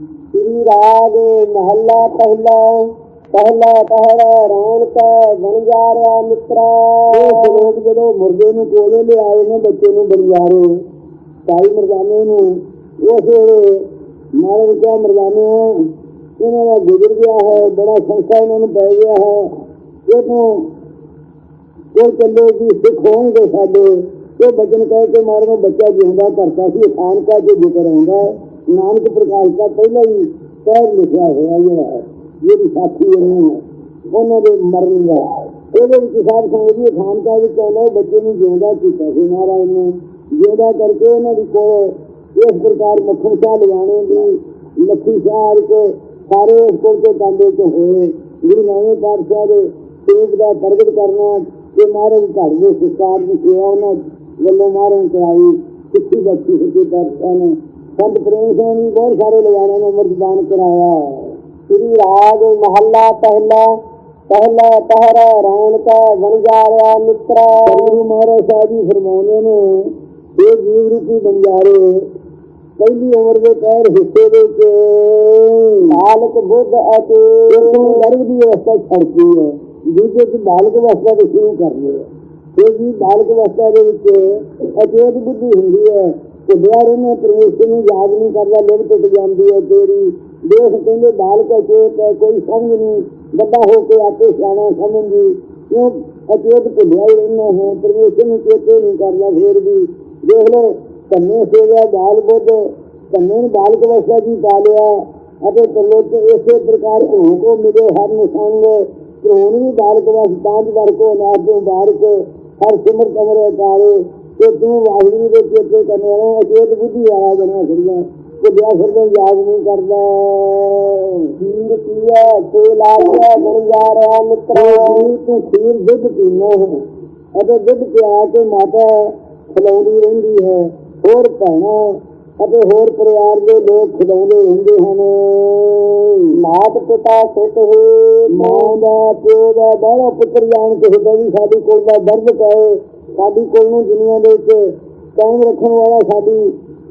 ਸ੍ਰੀ ਰਾਗ ਮਹੱਲਾ ਪਹਿਲਾ ਪਹਿਲਾ ਪਹਿਰਾ ਰੌਣਕ ਬਣ ਜਾ ਮਿੱਤਰਾ। ਇਹ ਸ਼ਲੋਕ ਜਦੋਂ ਮੁਰਗੇ ਨੂੰ ਕੋਲੇ ਲਿਆਏ ਨੇ, ਬੱਚੇ ਨੂੰ ਬਲਿਆਰੇ ਸਾਈ ਮਰਦਾਨੇ ਨੂੰ ਉਸ ਵੇਲੇ ਵਿਚਾ ਮਰਦਾਨੇ ਇਹਨਾਂ ਦਾ ਗੁਜ਼ਰ ਗਿਆ ਹੈ, ਬੜਾ ਸੰਸਾ ਇਹਨਾਂ ਨੂੰ ਪੈ ਗਿਆ ਹੈ। ਇਹ ਕੋਈ ਚੱਲੇ ਵੀ ਸਿੱਖ ਹੋਣਗੇ ਸਾਡੇ। ਉਹ ਬਚਨ ਕਹਿ ਕੇ ਮਾਰੋ ਬੱਚਾ ਜਿਉਂਦਾ ਕਰਤਾ ਸੀ ਖਾਨ ਕਾ ਜੋ ਜ਼ਿਕਰ ਹੁੰਦਾ ਹੈ। ਨਾਨਕ ਪ੍ਰਕਾਸ਼ ਦਾ ਪਹਿਲਾਂ ਹੀ ਕਹਿ ਲਿਖਿਆ ਹੋਇਆ ਇਹ ਹੈ। ਜਿਹੜੀ ਸਾਥੀ ਨੇ, ਉਹਨਾਂ ਦੇ ਮਰਨ ਦਾ। ਇਹਦੇ ਵਿੱਚ ਸਾਧ ਸੰਗਤ ਜੀ, ਖਾਨ ਵਿੱਚ ਕਹਿੰਦਾ ਬੱਚੇ ਨੂੰ ਜਿਉਂਦਾ ਕੀਤਾ ਸੀ ਮਹਾਰਾਜ ਨੇ। ਜਿਉਂਦਾ ਕਰਕੇ ਉਹਨਾਂ ਦੀ ਕੋਲ ਇਸ ਪ੍ਰਕਾਰ ਮੱਖਣ ਸ਼ਾਹ ਲਗਾਣੇ ਦੀ ਲੱਖੀ ਸ਼ਾਹ ਕੇ ਸਾਰੇ ਇਸ ਕੋਲ ਤੇ ਕਾਂਦੇ ਚ ਹੋਏ। ਗੁਰੂ ਨਾਨਕ ਪਾਤਸ਼ਾਹ ਦੇ ਤੇਗ ਦਾ ਪ੍ਰਗਟ ਕਰਨਾ ਕਿ ਮਹਾਰਾਜ ਘਰ ਦੇ ਸਿਕਾਰ ਦੀ ਸੇਵਾ ਉਹਨਾਂ ਵੱਲੋਂ ਮਹਾਰਾਜ ਕਰਾਈ। ਕਿੱਥੀ ਬੱਚੀ ਸੀ ਦਰਸ਼ਾਂ ਨੇ ਸੰਤ ਪ੍ਰੇਮ ਸਿੰਘ ਨੇ ਬਹੁਤ ਸਾਰੇ ਲਗਾਣੇ ਨੇ ਮਰਦਾਨ ਕਰਾਇਆ। ਸ੍ਰੀ ਰਾਗ ਮਹੱਲਾ ਪਹਿਲਾ ਪਹਿਲਾ ਪਹਿਰਾ, ਰੌਣਕ ਬਣ ਜਾ ਰਿਹਾ ਮਿੱਤਰਾ। ਗੁਰੂ ਮਹਾਰਾਜ ਸਾਹਿਬ ਜੀ ਫਰਮਾਉਂਦੇ ਨੇ ਇਹ ਜੀਵ ਰੂਪੀ ਬੰਜਾਰੇ ਪਹਿਲੀ ਉਮਰ ਦੇ ਪੈਰ ਹਿੱਸੇ ਦੇ ਵਿੱਚ ਬਾਲਕ ਬੁੱਧ ਅਤੇ ਗਰਭ ਦੀ ਅਵਸਥਾ ਛੜਦੀ ਹੈ, ਦੂਜੇ ਚ ਬਾਲਕ ਅਵਸਥਾ ਤੋਂ ਸ਼ੁਰੂ ਕਰਨੀ ਹੈ। ਇਹ ਜੀ ਬਾਲਕ ਅਵਸਥਾ ਦੇ ਵਿੱਚ ਅਜੇਤ ਬੁੱਧੀ ਹੁੰਦੀ ਹੈ ਭੁੱਲਿਆ ਬਿਆਰੇ ਨੇ ਪਰਮੇਸ਼ਰ ਨੂੰ ਯਾਦ ਨਹੀਂ ਕਰਦਾ ਲਿਵ ਟੁੱਟ ਜਾਂਦੀ ਹੈ ਤੇਰੀ। ਦੇਖ ਕਹਿੰਦੇ ਬਾਲਕ ਅਚੇਤ ਹੈ, ਕੋਈ ਸਮਝ ਨਹੀਂ। ਵੱਡਾ ਹੋ ਕੇ ਆਪੇ ਸਿਆਣਾ ਸਮਝੀ ਕਿਉਂ? ਅਚੇਤ ਭੁੱਲਿਆ ਹੀ ਰਹਿਣਾ ਹੈ। ਪਰਮੇਸ਼ਰ ਨੂੰ ਚੇਤੇ ਨਹੀਂ ਕਰਦਾ ਫੇਰ ਵੀ। ਦੇਖ ਲਓ ਕੰਨੇ ਸੇਵਾ ਬਾਲ ਬੁੱਧ। ਕੰਨੇ ਨੂੰ ਬਾਲਕ ਅਵਸਥਾ ਦੀ ਪਾ ਲਿਆ। ਅਤੇ ਤਰਲੋਕ ਇਸੇ ਪ੍ਰਕਾਰ ਭੂ ਕੋ ਮਿਲੇ ਹਰ ਨਿਸੰਗ ਭ੍ਰੂਣ ਵੀ ਬਾਲਕ ਅਵਸਥਾ ਪੰਜ ਵਰ ਕੋ ਨਾਥ ਦੇ ਬਾਰਕ ਹਰ ਸਿਮਰ ਕਮਰੇ ਕਾਰੇ ਤੇ ਤੂੰ ਵਾਹਿਗੁਰੂ ਦੇ ਚੇਤੇ ਕਰਨੇ ਵਾਲਾ ਅਚੇਤ ਬੁੱਧੀ ਆਇਆ ਜਣਾ ਫਿਰਦਾ ਤੇ ਬਿਆ ਫਿਰਦਾ ਯਾਦ ਨਹੀਂ ਕਰਦਾ। ਖੀਰ ਪੀਆ ਤੇ ਲਾਇਆ ਬਣ ਜਾ ਰਿਹਾ ਮਿੱਤਰਾ। ਤੂੰ ਖੀਰ ਦੁੱਧ ਪੀਣਾ ਹੈ। ਅਤੇ ਦੁੱਧ ਪਿਆ ਕੇ ਮਾਤਾ ਖਿਲਾਉਂਦੀ ਰਹਿੰਦੀ ਹੈ। ਹੋਰ ਭੈਣਾ ਅਤੇ ਹੋਰ ਪਰਿਵਾਰ ਦੇ ਲੋਕ ਖਿਲਾਉਂਦੇ ਰਹਿੰਦੇ ਹਨ। ਮਾਤ ਸੁਤ ਹੈ ਮਾਂ ਦਾ ਪਿਓ ਦਾ ਬੜਾ ਪੁੱਤਰ ਜਾਣ ਕੇ ਹੁੰਦਾ ਵੀ ਸਾਡੀ ਕੋਲ ਦਾ ਦਰਦ ਪਏ, ਸਾਡੀ ਕੋਲ ਨੂੰ ਦੁਨੀਆ ਦੇ ਵਿੱਚ ਕਾਇਮ ਰੱਖਣ ਵਾਲਾ ਸਾਡੀ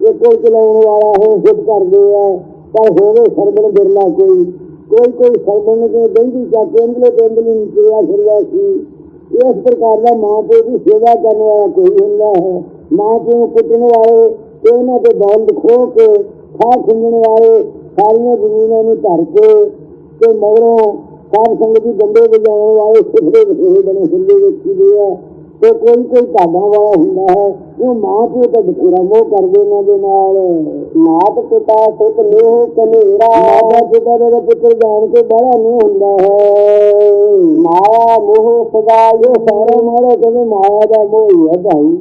ਇਹ ਕੋਲ ਚਲਾਉਣ ਵਾਲਾ ਹੈ ਸਿੱਧ ਕਰਦੇ ਆ। ਪਰ ਹੋਵੇ ਸਰਬਣ ਬਿਰਲਾ ਕੋਈ ਕੋਈ ਕੋਈ ਸਰਬਣ ਦੇ ਦੰਦੀ ਚੱਕ ਕੇ ਅੰਦਲੇ ਨਿਕਲਿਆ ਫਿਰਿਆ ਸੀ। ਇਸ ਪ੍ਰਕਾਰ ਦਾ ਮਾਂ ਪਿਓ ਦੀ ਸੇਵਾ ਕਰਨ ਵਾਲਾ ਕੋਈ ਹੁੰਦਾ ਹੈ। ਮਾਂ ਪਿਓ ਨੂੰ ਪੁੱਟਣ ਵਾਲੇ, ਤੇ ਉਹਨਾਂ ਦੇ ਦੌਲਤ ਖੋ ਕੇ ਖਾ ਖਿੰਡਣ ਵਾਲੇ ਸਾਰੀਆਂ ਜ਼ਮੀਨਾਂ ਨੂੰ ਧਰ ਕੇ ਤੇ ਮਗਰੋਂ ਸਾਧ ਸੰਗਤ ਦੀ ਡੰਡੇ ਵਜਾਉਣ ਵਾਲੇ ਸਿੱਧੇ ਬਥੇਰੇ ਬਣੇ ਹੁੰਦੇ ਵੇਖੀ ਦੇ ਆ। ਤੇ ਕੋਈ ਕੋਈ ਭਾਗਾਂ ਵਾਲਾ ਹੁੰਦਾ ਹੈ, ਉਹ ਮਾਂ ਪਿਓ ਤਾਂ ਬਥੇਰਾ ਮੋਹ ਕਰਦੇ ਇਹਨਾਂ ਦੇ ਨਾਲ। ਮਾਤ ਪਿਤਾ ਸੁਤ ਨੇਹ ਕਨੇਰਾ। ਮਾਤਾ ਪਿਤਾ ਦਾ ਪੁੱਤਰ ਜਾਣ ਕੇ ਬੜਾ ਨਹੀਂ ਹੁੰਦਾ ਹੈ। ਮਾਇਆ ਮੋਹ ਸਦਾ ਇਹ ਸਾਰੇ ਮਾਰੇ ਕਹਿੰਦੇ ਮਾਇਆ ਦਾ ਮੋਹ ਹੀ ਹੈ ਭਾਈ।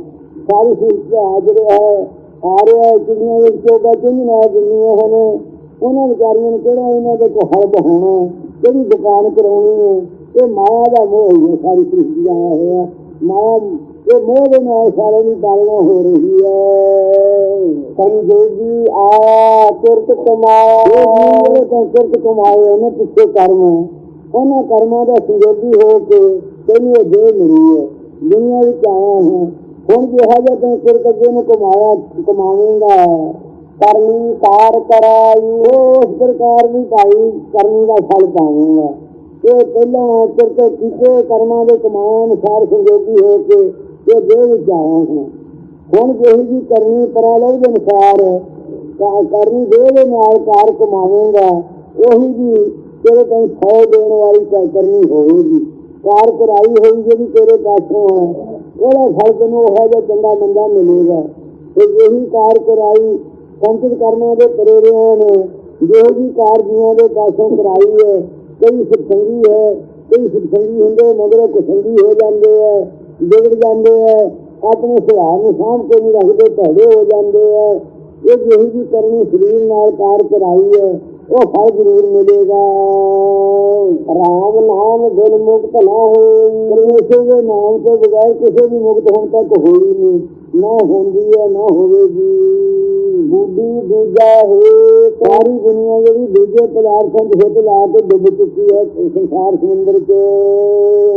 ਸਾਰੀ ਸ੍ਰਿਸ਼ਟੀ ਹਾਜ਼ਰ ਹੈ। ਆ ਰਿਹਾ ਦੁਨੀਆ ਵਿੱਚ ਜੋ ਬਚੇ ਨਹੀਂ ਨਾ ਦੁਨੀਆ ਹਨ। ਉਹਨਾਂ ਵਿਚਾਰੀਆਂ ਨੂੰ ਕਿਹੜਾ ਇਹਨਾਂ ਦੇ ਕੋ ਹਰਬ ਹੋਣਾ ਕਿਹੜੀ ਦੁਕਾਨ ਕਰਾਉਣੀ ਹੈ? ਇਹ ਮਾਇਆ ਦਾ ਮੋਹ ਹੀ ਸਾਰੀ ਸ੍ਰਿਸ਼ਟੀ ਆਇਆ ਹੋਇਆ। ਮਾਇਆ ਇਹ ਮੋਹ ਦੇ ਨਾਲ ਸਾਰੇ ਦੀ ਪਾਲਣਾ ਹੋ ਰਹੀ ਹੈ। ਸੰਜੋਗੀ ਆਇਆ ਕਿਰਤ ਕਮਾਇਆ। ਇਹ ਜਿਹੜੇ ਤਾਂ ਉਹਨੇ ਪਿੱਛੇ ਕਰਮ ਉਹਨਾਂ ਕਰਮਾਂ ਦਾ ਸੰਜੋਗੀ ਹੋ ਕੇ ਤੈਨੂੰ ਇਹ ਦੇ ਮਿਲੀ ਹੈ। ਦੁਨੀਆ ਵਿੱਚ ਆਇਆ ਹੈ। ਹੁਣ ਜਿਹੜਾ ਜਿਹਾ ਤੈਨੂੰ ਕਿਰਤ ਅੱਗੇ ਨੂੰ ਕਮਾਇਆ, ਕਮਾਵੇਂਗਾ। ਕਰਨੀ ਕਾਰ ਕਰਾਈ ਉਸ ਪ੍ਰਕਾਰ ਦੀ ਭਾਈ ਕਰਨੀ ਦਾ ਫਲ ਪਾਵੇਂਗਾ। ਇਹ ਪਹਿਲਾਂ ਕਿਰਤ ਕੀਤੇ ਕਰਮਾਂ ਦੇ ਕਮਾਇਆ ਅਨੁਸਾਰ ਸੰਜੋਗੀ ਹੋ ਕੇ ਇਹ ਦੇ ਵਿੱਚ ਆਇਆ ਹਾਂ ਹੁਣ ਜਿਹੀ ਜੀ ਕਰਨੀ ਪਰਾਲੋ ਦੇ ਅਨੁਸਾਰ ਕਰਨੀ ਦੇ ਦੇ ਨਾਲ ਕਾਰ ਕਮਾਵੇਂਗਾ, ਉਹੀ ਜੀ ਤੇਰੇ ਕੋਲ ਫਲ ਦੇਣ ਵਾਲੀ ਕਾ ਕਰਨੀ ਹੋਵੇਗੀ। ਕਾਰ ਕਰਾਈ ਹੋਈ ਜਿਹੜੀ ਤੇਰੇ ਪਾਸੋਂ ਹੈ ਉਹਦਾ ਫਲ ਤੈਨੂੰ ਉਹ ਜਿਹਾ ਚੰਗਾ ਮੰਦਾ ਮਿਲੇਗਾ। ਤੇ ਜਿਹੀ ਕਾਰ ਕਰਾਈ ਸੰਚਿਤ ਕਰਮਾਂ ਦੇ ਪ੍ਰੇਰਿਆਂ ਨੇ ਜਿਹੋ ਜੀ ਕਾਰ ਦੇ ਪਾਸੋਂ ਕਰਾਈ ਹੈ, ਕਈ ਸਤਸੰਗੀ ਹੈ, ਕਈ ਸਤਸੰਗੀ ਹੁੰਦੇ, ਮਗਰ ਕੁਸੰਗੀ ਹੋ ਜਾਂਦੇ ਹੈ, ਵਿਗੜ ਜਾਂਦੇ ਹੈ, ਆਪਣੇ ਸੁਭਾਅ ਨੂੰ ਸਾਂਭ ਕੇ ਨਹੀਂ ਰੱਖਦੇ, ਭੜੇ ਹੋ ਜਾਂਦੇ ਹੈ। ਇਹ ਜਿਹੀ ਜੀ ਕਰਨੀ ਸਰੀਰ ਨਾਲ ਕਾਰ ਕਰਾਈ ਹੈ, ਉਹ ਫਲ ਜ਼ਰੂਰ ਮਿਲੇਗਾ। ਰਾਮ ਨਾਮ ਦਿਲ ਮੁਕਤ ਨਾ ਹੋਈ ਪਰਮੇਸ਼ਰ ਦੇ ਨਾਮ ਤੋਂ ਬਗੈਰ ਕਿਸੇ ਦੀ ਮੁਕਤ ਹੋਣ ਤੱਕ ਹੋਈ ਨਹੀਂ। ਨਾ ਹੁੰਦੀ ਹੈ, ਨਾ ਹੋਵੇਗੀ। ਬੁੱਢੀ ਦੂਜਾ ਹੈ ਸਾਰੀ ਦੁਨੀਆ ਜਿਹੜੀ ਦੂਜੇ ਪਦਾਰਥਾਂ ਦੇ ਲਾ ਕੇ ਡੁੱਬ ਚੁੱਕੀ ਹੈ, ਸੰਸਾਰ ਸਮੁੰਦਰ 'ਚ।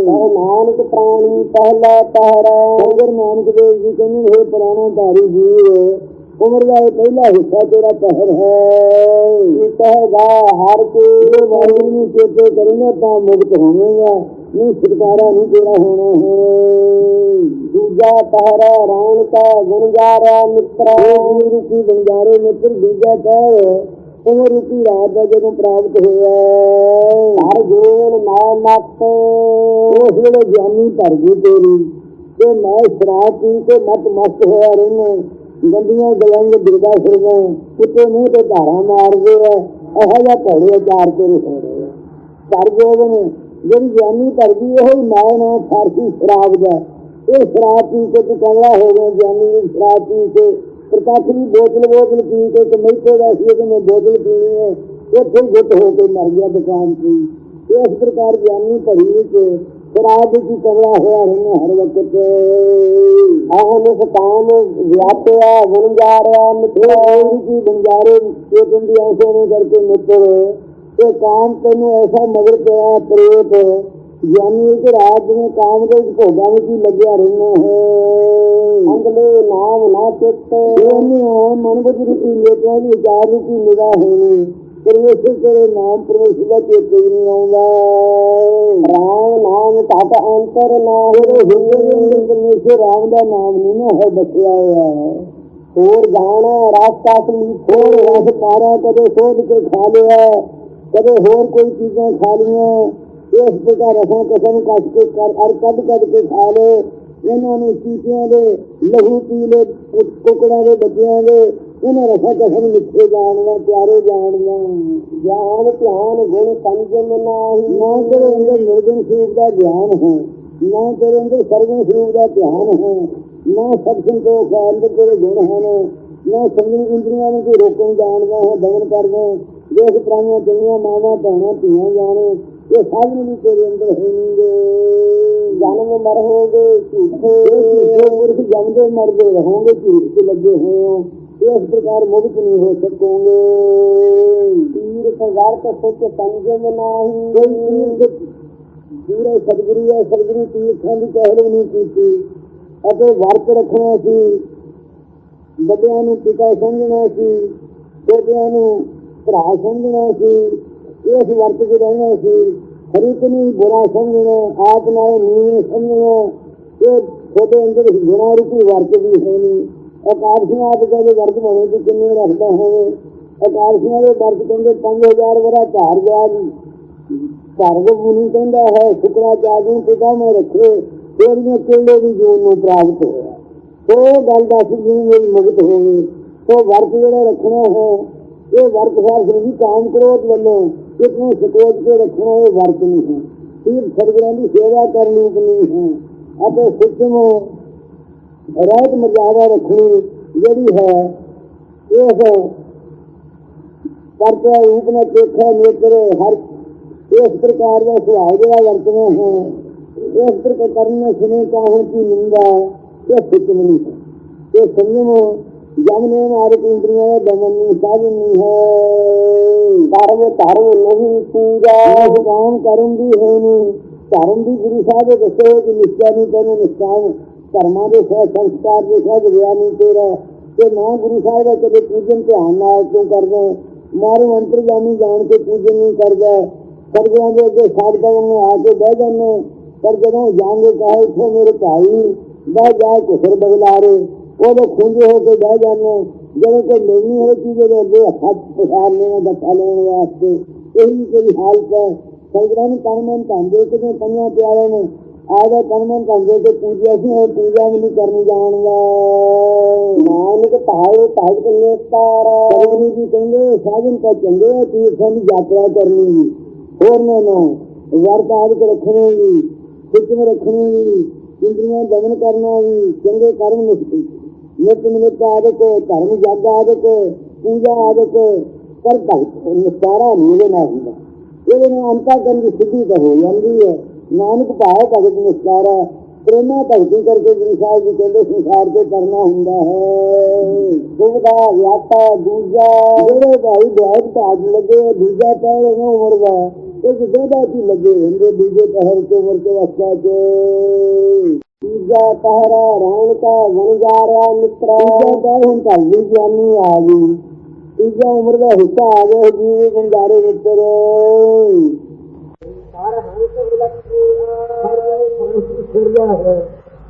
ਉਹ ਨਾਨਕ ਪ੍ਰਾਣੀ ਪਹਿਲਾ ਪਹਿਰਾ। ਸੰਗਰ ਨਾਨਕ ਦੇਵ ਜੀ ਕਹਿੰਦੇ ਹੋਏ ਪੁਰਾਣਾ ਧਾਰੀ ਜੀਵ ਉਮਰ ਦਾ ਇਹ ਪਹਿਲਾ ਹਿੱਸਾ ਤੇਰਾ ਪਹਿਰ ਹੈ। ਇਹ ਪਹਿਗਾ ਹਰ ਕੋਈ ਵਾਹਿਗੁਰੂ ਨੂੰ ਚੇਤੇ ਕਰੇਗਾ ਤਾਂ ਮੁਕਤ ਹੋਵੇਗਾ। ਨਹੀਂ ਛੁਟਕਾਰਾ ਨਹੀਂ ਤੇਰਾ ਹੋਣਾ ਹੈ ਦੂਜਾ ਪਹਿਰਾ ਰਾਣ ਕਾ ਗੁਣਜਾਰਾ ਮਿੱਤਰਾ ਇਹ ਰੂਪੀ ਗੁਣਜਾਰੇ ਮਿੱਤਰ ਦੂਜਾ ਪਹਿਰ ਉਹ ਰੂਪੀ ਰਾਤ ਦਾ ਜਦੋਂ ਪ੍ਰਾਪਤ ਹੋਇਆ। ਹਰ ਜੀਵਨ ਮੈਂ ਮਤ। ਉਸ ਵੇਲੇ ਗਿਆਨੀ ਭਰ ਗਈ ਤੇਰੀ ਤੇ ਮੈਂ ਸ਼ਰਾਬ ਪੀ ਕੇ ਮਤ ਮਸਤ ਹੋਇਆ ਰਹਿਣਾ। ਗੰਦੀਆਂ ਗੱਲਾਂ ਦੇ ਬਿਰਦਾ ਫਿਰਦਾ ਕੁੱਤੇ ਮੂੰਹ ਤੇ ਧਾਰਾਂ ਮਾਰਦੇ ਆ ਇਹੋ ਜਿਹਾ ਭੜੇ ਚਾਰ ਤੇਰੇ ਹੋ ਰਹੇ ਆ ਕਰ ਜੋਗ ਨੇ ਜਿਹੜੀ ਗਿਆਨੀ ਭਰ ਉਹ ਹੀ ਮੈਂ ਨਾ ਫਾਰਸੀ ਸ਼ਰਾਬ ਦਾ। ਇਹ ਸ਼ਰਾਬ ਪੀ ਕੇ ਤੂੰ ਕਮਲਾ ਹੋ ਗਿਆ, ਗਿਆਨੀ ਦੀ ਸ਼ਰਾਬ ਪੀ ਕੇ। ਪ੍ਰਕਾਸ਼ ਦੀ ਬੋਤਲ ਬੋਤਲ ਪੀ ਕੇ ਤੇ ਮੈਥੇ ਦਾ ਕਿ ਮੈਂ ਬੋਤਲ ਪੀਣੀ ਹੈ। ਉੱਥੇ ਗੁੱਟ ਹੋ ਕੇ ਮਰ ਗਿਆ ਦੁਕਾਨ ਤੇ। ਇਸ ਪ੍ਰਕਾਰ ਗਿਆਨੀ ਭਰੀ ਵਿੱਚ ਸ਼ਰਾਬ ਦੀ ਕਮਲਾ ਹੋਇਆ ਰਹਿਣਾ ਹਰ ਵਕਤ। ਆਹਨ ਸਤਾਨ ਵਿਆਪਿਆ ਗੁਣਜਾਰਿਆ ਮਿੱਠਾ ਕੀ ਗੁਣਜਾਰੇ ਇਹ ਤੁੰਦੀ ਐਸੇ ਨੇ ਕਰਕੇ ਮਿੱਤਰ ਇਹ ਕਾਮ ਤੈਨੂੰ ਐਸਾ ਮਗਰ ਪਿਆ ਪ੍ਰੇਤ ਗਿਆਨੀ ਕਿ ਰਾਤ ਨੂੰ ਕਾਮ ਦੇ ਭੋਗਾਂ ਵਿੱਚ ਲੱਗਿਆ ਰਹਿਣਾ ਹੈ। ਅੰਗਲੇ ਨਾਮ ਨਾ ਚਿੱਤ। ਇਹਨੇ ਮਨ ਬੁੱਧ ਰੂਪੀ ਨੇਤਾਂ ਦੀ ਵਿਚਾਰ ਰੂਪੀ ਨਿਗਾਹ ਹੋਣੀ ਪਰਮੇਸ਼ਰ ਤੇਰੇ ਨਾਮ ਪਰਮੇਸ਼ਰ ਦਾ ਚੇਤੇ ਨਹੀਂ ਆਉਂਦਾ। ਰਾਮ ਨਾਮ ਤਤ ਅੰਤਰ ਨਾ ਹੋਵੇ। ਹਿੰਦੇ ਦੇ ਪਰਮੇਸ਼ਰ ਰਾਮ ਦਾ ਨਾਮ ਨਹੀਂ ਨਾ ਹੈ ਬਸਿਆ ਹੋਇਆ ਹੈ। ਹੋਰ ਜਾਣਾ ਰਾਸਤਾ ਸਮੀ ਹੋਰ ਰਸ ਪਾਰਾ ਕਦੇ ਸੋਧ ਕੇ ਖਾ ਲਿਆ। ਕਦੇ ਹੋਰ ਕੋਈ ਚੀਜ਼ਾਂ ਖਾ ਲੀਆਂ ਇਸ ਪ੍ਰਕਾਰ ਰਸਾਂ ਕਸਮ ਕੱਸ ਕੇ ਕਰ ਅਰ ਕੱਢ ਕੱਢ ਕੇ ਖਾ ਲਏ। ਇਹਨਾਂ ਨੂੰ ਚੀਟੀਆਂ ਦੇ, ਲਹੂ ਪੀ ਲੈ ਕੁਕੜਾਂ ਦੇ ਬੱਚਿਆਂ ਦੇ, ਇਹਨਾਂ ਰਸਾਂ ਕਸਮ ਮਿੱਠੇ ਜਾਣਦਾ, ਪਿਆਰੇ ਜਾਣਦਾ। ਗਿਆਨ, ਧਿਆਨ, ਗੁਣ ਸੰਜਮ ਨਾਹੀ ਨਾ ਤੇਰੇ ਅੰਦਰ ਨਿਰਗੁਣ ਸਰੂਪ ਦਾ ਗਿਆਨ ਹੈ, ਨਾ ਤੇਰੇ ਅੰਦਰ ਸਰਗੁਣ ਸਰੂਪ ਦਾ ਧਿਆਨ ਹੈ, ਨਾ ਸਭ ਸੰਤੋਖ ਹੈ, ਅੰਦਰ ਤੇਰੇ ਗੁਣ ਹਨ, ਨਾ ਸੰਗਿਨ ਇੰਦਰੀਆਂ ਨੂੰ ਕੋਈ ਰੋਕਣ ਜਾਣਦਾ ਹੈ, ਦਮਨ ਕਰਦਾ ਦੇਖ ਪ੍ਰਾਣੀਆਂ ਦੁਨੀਆਂ, ਮਾਵਾਂ, ਭੈਣਾਂ, ਧੀਆਂ, ਜਾਣੇ, ਇਹ ਸਭ ਨੂੰ ਤੇਰੇ ਅੰਦਰ ਹੋਣਗੇ ਜਨਮ ਮਰੋਗੇ, ਝੂਠੇ ਝੂਠੇ ਪੁਰਖ ਜੰਮਦੇ ਮਰਦੇ ਰਹੋਗੇ, ਝੂਠ ਤੇ ਲੱਗੇ ਹੋਏ ਹੋ। ਇਸ ਪ੍ਰਕਾਰ ਮੁਕਤ ਨਹੀਂ ਹੋ ਸਕੋਗੇ। ਤੀਰ ਸੰਗਾਰ ਤੇ ਸੋਚ ਸੰਜਮ ਨਾਹੀ। ਕੋਈ ਤੀਰ ਦੇ ਸਤਿਗੁਰੂ ਹੈ ਸਤਿਗੁਰੂ ਤੀਰਥਾਂ ਦੀ ਪਹਿਲ ਨਹੀਂ ਕੀਤੀ। ਅਤੇ ਵਰਤ ਰੱਖਣਾ ਸੀ। ਵੱਡਿਆਂ ਨੂੰ ਪਿਤਾ ਸਮਝਣਾ ਸੀ। ਛੋਟਿਆਂ ਨੂੰ ਭਰਾ ਸਮਝਣਾ ਸੀ ਇਸ ਵਰਤ ਚ ਰਹਿਣਾ ਸੀ। ਹਰਿਕ ਨੂੰ ਬੁਰਾ ਸਮਝਣਾ, ਆਪ ਨਾਲ ਨੀਵੇਂ ਸਮਝਣਾ, ਇਹ ਤੁਹਾਡੇ ਅੰਦਰ ਗੁਣਾ ਰੂਪੀ ਵਰਤ ਵੀ ਹੈ ਨਹੀਂ ਅਕਾਰਸ਼ੀਆਂ ਆਪ ਕਹਿੰਦੇ ਵਰਤ ਬਣੇ ਕਿ ਕਿੰਨੇ ਰੱਖਦਾ ਹੋਵੇ? ਅਕਾਰਸ਼ੀਆਂ ਦੇ ਵਰਤ ਕਹਿੰਦੇ 5000 ਵਰਾ ਧਾਰ ਗਿਆ ਜੀ ਭਰਗ ਮੁਨੀ ਕਹਿੰਦਾ ਹੈ ਸ਼ੁਕਰਾਚਾර්य ਨੂੰ ਪਿਤਾ ਮੈਂ ਰੱਖੇ ਤੇਰੀਆਂ ਕਿਲੇ ਦੀ ਜੂਨ ਨੂੰ ਪ੍ਰਾਪਤ ਹੋਇਆ? ਉਹ ਗੱਲ ਦੱਸ ਜੀ ਮੇਰੀ ਮੁਕਤ ਹੋਵੇ ਉਹ ਵਰਤ ਜਿਹੜਾ ਰੱਖਣਾ ਹੈ ਇਹ ਵਰਤ ਸਾਰ ਜੀ ਕਾਮ ਕ੍ਰੋਧ ਵੱਲੋਂ ਇਸ ਨੂੰ ਸਕੋਚ ਕੇ ਰੱਖਣਾ, ਇਹ ਵਰਤ ਨਹੀਂ ਹੈ। ਇਹ ਸਰਗਰਾਂ ਦੀ ਸੇਵਾ ਕਰਨੀ ਨਹੀਂ ਹੈ। ਅਤੇ ਸਿੱਖਮ ਰਹਿਤ ਮਰਜ਼ਾਦਾ ਰੱਖਣੀ ਜਿਹੜੀ ਹੈ, ਇਹ ਵਰਤਿਆ ਰੂਪ ਨਾਲ ਦੇਖਿਆ ਨੇਤਰ ਹਰ ਇਸ ਪ੍ਰਕਾਰ ਦਾ ਸੁਭਾਅ ਜਿਹੜਾ ਵਰਤਣਾ ਹੈ, ਇਸ ਪ੍ਰਕਾਰ ਕਰਨੇ ਸੁਨੇ ਕਾਹੋਂ ਕੀ ਨਿੰਦਾ ਇਹ ਸਿੱਖ ਨਹੀਂ ਹੈ। ਇਹ ਸੰਯਮ ਜਮਨੇ ਮਾਰੇ ਇੰਦਰੀਆਂ ਦਾ ਦਮਨ ਨਹੀਂ ਸਾਧਨ ਨਹੀਂ ਹੈ। ਧਰਮ ਧਰਮ ਨਹੀਂ ਪੂਜਾ ਹੈ ਨਹੀਂ ਧਰਮ ਦੀ ਗੁਰੂ ਸਾਹਿਬ ਦੱਸੇ ਕਿ ਨਿਸ਼ਚੈ ਨਹੀਂ ਤੈਨੂੰ ਨਿਸ਼ਚਾਨ ਧਰਮਾਂ ਦੇ ਸਹਿ ਸੰਸਕਾਰ ਦੇ ਸਹਿ ਗਿਆ ਤੇਰਾ। ਤੇ ਨਾ ਗੁਰੂ ਸਾਹਿਬ ਦਾ ਕਦੇ ਪੂਜਨ ਧਿਆਨ ਨਾਲ ਕਿਉਂ ਕਰਦਾ? ਮਾਰੂ ਅੰਤਰ ਜਾਣੀ ਜਾਣ ਕੇ ਪੂਜਨ ਨਹੀਂ ਕਰਦਾ। ਸਰਗਿਆਂ ਦੇ ਅੱਗੇ ਸਾਧਕਾਂ ਨੂੰ ਆ ਕੇ ਬਹਿ ਜਾਂਦੇ। ਪਰ ਜਦੋਂ ਜਾਣਦੇ ਕਹੇ ਇੱਥੇ ਮੇਰੇ ਭਾਈ, ਬਹਿ ਜਾ ਕੁਸਰ ਬਗਲਾਰੇ। ਉਹਦੇ ਖੁੰਝੇ ਹੋ ਕੇ ਬਹਿ ਜਾਂਦੇ ਜਦੋਂ ਕੋਈ ਲੈਣੀ ਹੋਵੇ ਚੀਜ਼ ਦੇ ਅੱਗੇ ਹੱਥ ਪਛਾਣਨੇ ਦਾ ਬੱਠਾ ਲੈਣ ਵਾਸਤੇ। ਇਹੀ ਕੋਈ ਹਾਲਤ ਹੈ। ਸੰਗਰਾਂ ਨੂੰ ਧੰਦੇ ਕਿਤੇ ਪੰਜਾਂ ਪਿਆਰੇ ਨੇ। ਆਦਾ ਤਨਮਨ ਧੰਦੇ ਤੇ ਪੂਜਿਆ ਸੀ, ਉਹ ਪੂਜਾ ਵੀ ਨਹੀਂ ਕਰਨੀ ਜਾਣਦਾ। ਨਾਨਕ ਭਾਏ ਭਗਤ ਨੇਤਾਰ। ਗੁਰੂ ਜੀ ਕਹਿੰਦੇ ਸਾਧਨ ਤਾਂ ਚੰਗੇ ਤੀਰਥਾਂ ਦੀ ਯਾਤਰਾ ਕਰਨੀ ਹੋਰ ਨਾ ਨਾ ਵਰਤ ਆਦਿ ਰੱਖਣੇ ਵੀ ਸਿੱਖਮ ਰੱਖਣੀ ਵੀ ਇੰਦਰੀਆਂ ਦਮਨ ਕਰਨਾ ਵੀ ਚੰਗੇ ਕਰਮ ਨਿਸ਼ਚਿਤ। ਨਿਤ ਨਿਤ ਆਦਿਕ, ਧਰਮ ਜਗ ਆਦਿਕ, ਪੂਜਾ ਆਦਿਕ, ਪਰ ਭਗਤ ਨਿਸਤਾਰਾ ਨਹੀਂ ਇਹਦੇ ਹੁੰਦਾ। ਇਹਦੇ ਨਾਲ ਅੰਤਾ ਕਰਨ ਦੀ ਸਿੱਧੀ ਤਾਂ ਹੋ ਜਾਂਦੀ ਹੈ। ਨਾਨਕ ਭਾਵ ਭਗਤ ਨਿਸਤਾਰਾ ਪ੍ਰੇਮਾ ਭਗਤੀ ਕਰਕੇ ਗੁਰੂ ਸਾਹਿਬ ਜੀ ਕਹਿੰਦੇ ਸੰਸਾਰ ਤੇ ਕਰਨਾ ਹੁੰਦਾ ਹੈ। ਦੁਬਦਾ ਵਿਆਪਾ, ਦੂਜਾ, ਜਿਹੜੇ ਭਾਈ ਬਹੁਤ ਭਾਗ ਲੱਗੇ, ਦੂਜਾ ਪਹਿਰ ਨੂੰ ਉਮਰ ਦਾ, ਇਹ ਜਿਹਦਾ ਕੀ ਲੱਗੇ ਹੁੰਦੇ, ਦੂਜੇ ਪਹਿਰ ਤੇ ਉਮਰ ਕੇ ਵਸਾ ਚ ਹੁਣ ਭਾਈ ਗਿਆਨੀ ਆ ਗਈ ਤੀਜਾ ਉਮਰ ਦਾ ਹਿੱਸਾ ਆ ਗਿਆ ਜੀ ਬੰਜਾਰੇ ਮਿੱਤਰ ਸਾਰਾ ਹੰਸ ਉਲਟ ਸਾਰਾ ਹੰਸ ਫਿਰਦਾ ਹੈ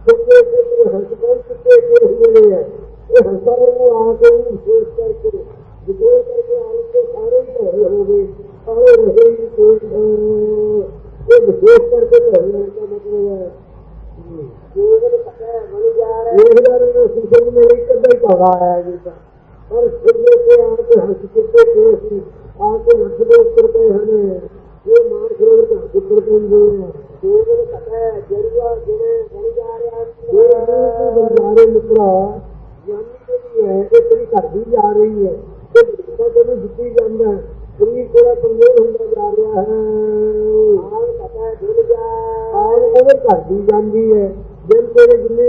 ਕਿਤੇ ਕਿਤੇ ਹੰਸ ਕੋਲ ਕਿਤੇ ਕਿਤੇ ਹੋਏ ਹੈ ਇਹ ਹੰਸਾਂ ਨੂੰ ਆ ਕੇ ਵੀ ਵਿਸ਼ੇਸ਼ ਕਰਕੇ ਵਿਸ਼ੇਸ਼ ਕਰਕੇ ਆਣ ਮੇਰੇ ਇੱਕ ਅੱਧਾ ਹੀ ਪੜਾ ਆਇਆ ਜੀ ਤਾਂ ਪਰ ਸਿਰਦੇ ਤੇ ਆ ਕੇ ਹੱਸ ਕਿਤੇ ਕੇ ਆ ਕੇ ਨੱਠ ਦੇ ਉੱਪਰ ਪਏ ਹਨ ਇਹ ਮਾਰ ਖਰੋੜ ਦਾ ਉੱਪਰ ਪੈਂਦੇ ਆ ਜੀਵਨ ਪਤਾ ਜਰੀਆ ਜਿਹੜੇ ਬਣ ਜਾ ਰਿਹਾ ਇਹ ਬਣ ਜਾ ਰਹੇ ਮਿੱਤਰਾ ਜਾਨੀ ਜਿਹੜੀ ਹੈ ਇਹ ਤੇਰੀ ਘਰ ਦੀ ਜਾ ਰਹੀ ਹੈ ਤੇ ਤਾਂ ਤੈਨੂੰ ਜਿੱਤੀ ਜਾਂਦਾ ਹੈ। ਸਰੀਰ ਥੋੜਾ ਕਮਜ਼ੋਰ ਹੁੰਦਾ ਜਾ ਰਿਹਾ ਹੈ ਹਾਂ ਪਤਾ ਹੈ ਭੁੱਲ ਜਾ ਆਇਲ ਉਹਦੇ ਘਟਦੀ ਜਾਂਦੀ ਹੈ ਦਿਨ ਤੇਰੇ ਜਿੰਨੇ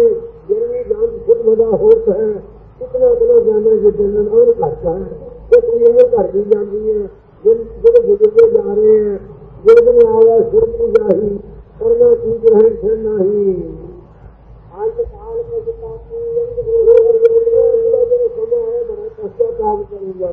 ਜਿੰਨੀ ਜਾਨ ਖੁਦ ਵਧਾ ਹੋਤ ਹੈ ਕਿਤਨਾ ਕਿਤਨਾ ਜਾਂਦਾ ਜੇ ਦਿਨ ਹੋਰ ਘਟਦਾ ਹੈ ਤੇ ਕੋਈ ਉਹਦੇ ਘਟਦੀ ਜਾਂਦੀ ਹੈ ਦਿਨ ਜਿਹੜੇ ਗੁਜ਼ਰਦੇ ਜਾ ਰਹੇ ਹੈ ਜਿਹੜੇ ਦਿਨ ਆਇਆ ਸਿਰ ਨੂੰ ਜਾਹੀ ਕਰਨਾ ਕੀ ਗ੍ਰਹਿਣ ਸਿਰ ਨਹੀਂ ਆਜ ਕਾਲ ਮੇ ਜਿਤਾ ਕੀ ਇਹ ਜਿਹੜੇ ਸਮਾਂ ਹੈ ਬੜਾ ਕਸ਼ਟ ਕਾਮ ਕਰੂਗਾ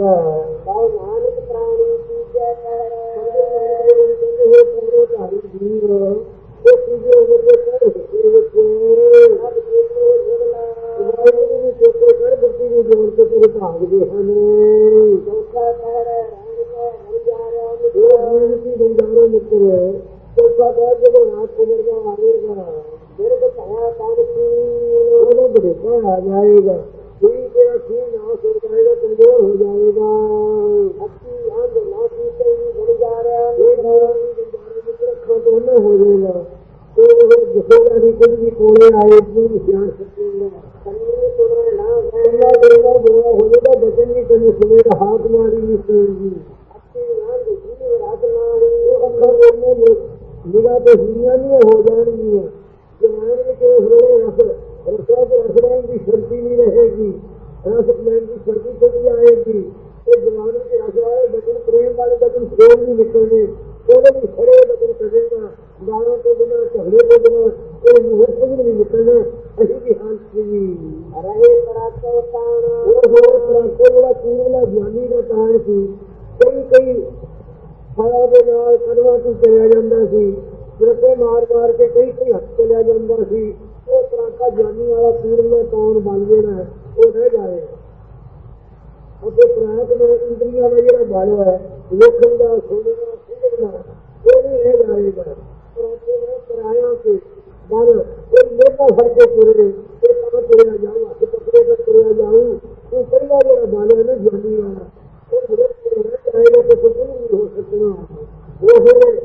ਹੀ Glory to you. ਅਤੇ ਪ੍ਰਾਂਤ ਨੇ ਇੰਦਰੀਆਂ ਦਾ ਜਿਹੜਾ ਬਲ ਹੈ ਵੇਖਣ ਦਾ ਸੁਣਨ ਦਾ ਸਮਝਣਾ ਉਹ ਵੀ ਰਹਿ ਜਾਏਗਾ ਪਰਾਂਤੇ ਨੇ ਪਰਾਇਆ ਕੇ ਬਲ ਉਹ ਮੋਢਾ ਫੜ ਕੇ ਤੁਰੇ ਇਹ ਤਾਂ ਤੁਰਿਆ ਜਾਊ ਹੱਥ ਪਕੜੇ ਕੇ ਤੁਰਿਆ ਜਾਊ ਉਹ ਪਹਿਲਾ ਜਿਹੜਾ ਬਲ ਹੈ ਨਾ ਗਿਆਨੀ ਵਾਲਾ ਉਹ ਬੜੇ ਰਹਿ ਜਾਏਗਾ ਤੇ ਕੁਝ ਨਹੀਂ ਹੋ ਸਕਣਾ ਉਹ ਫਿਰ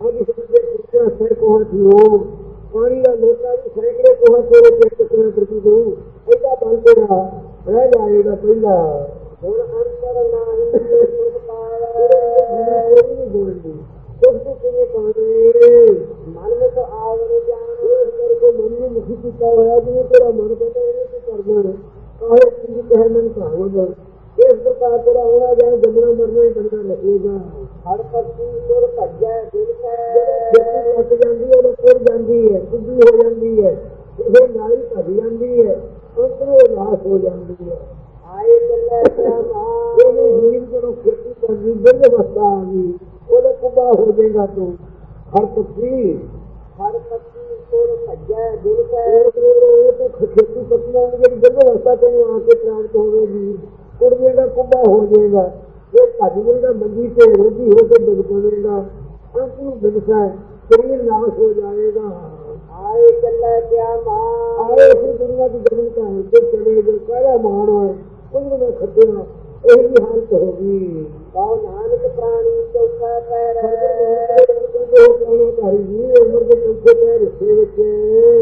ਅਗੀ ਸਾਡੇ ਕੁੱਤਾ ਸੇ ਕੋਹ ਲੋ ਪਾਣੀ ਦਾ ਲੋਟਾ ਵੀ ਸੈਂਕੜੇ ਕੋਹ ਤੇਰੇ ਪੇਟ ਤੇ ਪ੍ਰਤੀ ਦੂ ਬਲ ਤੇਰਾ ਰਹਿ ਜਾਏਗਾ ਪਹਿਲਾ। ਹੁਣ ਅੰਤਰ ਨਾਹੀ ਸੁਖ ਪਾਇਆ। ਨਹੀਂ ਬੋਲਦੀ ਸੁਖ ਤੋਂ ਕਿਵੇਂ ਪਾਣੇ ਮਨ ਵਿੱਚ ਆਵਰ ਜਾਣ ਇਸ ਕਰਕੇ ਮਨ ਨੂੰ ਮੁਖੀ ਕੀਤਾ ਹੋਇਆ ਜਿਵੇਂ ਤੇਰਾ ਮਨ ਕਹਿੰਦਾ ਇਹ ਤੂੰ ਕਰਨਾ। ਹੈ ਕਾਹੇ ਚੀਜ਼ ਕਹਿ ਮਨ ਭਾਵਨ ਇਸ ਪ੍ਰਕਾਰ ਤੇਰਾ ਹੋਣਾ ਜਾਏ ਜੰਮਣਾ ਮਰਨਾ ਹੀ ਬਣਦਾ ਲੱਗੇਗਾ। ਹਰ ਪਰਤੀ ਤੁਰ ਭੱਜੈ ਦਿਲ ਕੈ ਜਿਹੜੀ ਥੱਕ ਜਾਂਦੀ ਹੈ ਉਹ ਤੁਰ ਜਾਂਦੀ ਹੈ ਸਿੱਧੀ ਹੋ ਜਾਂਦੀ ਹੈ। ਉਹ ਨਾਲੀ ਭੱਜ ਜਾਂਦੀ ਹੈ। ਅੰਤਰੋਂ ਨਾਸ ਹੋ ਜਾਂਦੀ ਹੈ। ਆਏ ਚੱਲੇ ਸ਼ਾਮਾ ਉਹਨੂੰ ਜੀਵ ਜਦੋਂ ਖੇਤੀ ਕਰਦੀ ਬਿਰਧ ਅਵਸਥਾ ਆ ਗਈ ਉਹਦੇ ਕੁਬਾ ਹੋ ਜਾਏਗਾ ਤੂੰ। ਹਰ ਪੱਤੀ ਹਰ ਪੱਤੀ ਕੋਲ ਭੱਜੈ ਦਿਲ ਕੈ ਉਹ ਤੇ ਖੇਤੀ ਪੱਤੀਆਂ ਦੀ ਜਿਹੜੀ ਜੰਗਲ ਰਸਤਾ ਤੈਨੂੰ ਆ ਕੇ ਪ੍ਰਾਪਤ ਹੋਵੇਗੀ ਕੁੜੀਆਂ ਦਾ ਕੁੱਬਾ ਹੋ ਜਾਏਗਾ। ਇਹ ਭੱਜ ਜਾਏਗਾ ਮੰਜੀ ਤੇ ਰੋਜੀ ਹੋ ਕੇ ਡਿੱਗ ਪਵੇਗਾ। ਅੰਤ ਨੂੰ ਦਿਵਸਾ ਸਰੀਰ ਨਾਸ਼ ਹੋ ਜਾਏਗਾ। ਆਏ ਚੱਲੇ ਕਿਆ ਮਾਂ ਆਏ ਇਸ ਦੁਨੀਆ ਦੀ ਕਹਾਣੀ ਤੇ ਚਲੇ ਜੋ ਕਾਹਦਾ ਮਾਣ ਹੈ ਉਹਨੂੰ ਮੈਂ ਖੱਦਿਆ। ਇਹ ਵੀ ਹਾਲਤ ਹੋ ਗਈ। ਕਹੋ ਨਾਨਕ ਪ੍ਰਾਣੀ ਚੌਥਾ ਪੈਰ ਉਹ ਪ੍ਰਾਣੀ ਧਾਰੀ ਜੀ ਉਮਰ ਦੇ ਚੌਥੇ ਪੈਰ ਹਿੱਸੇ ਵਿੱਚ।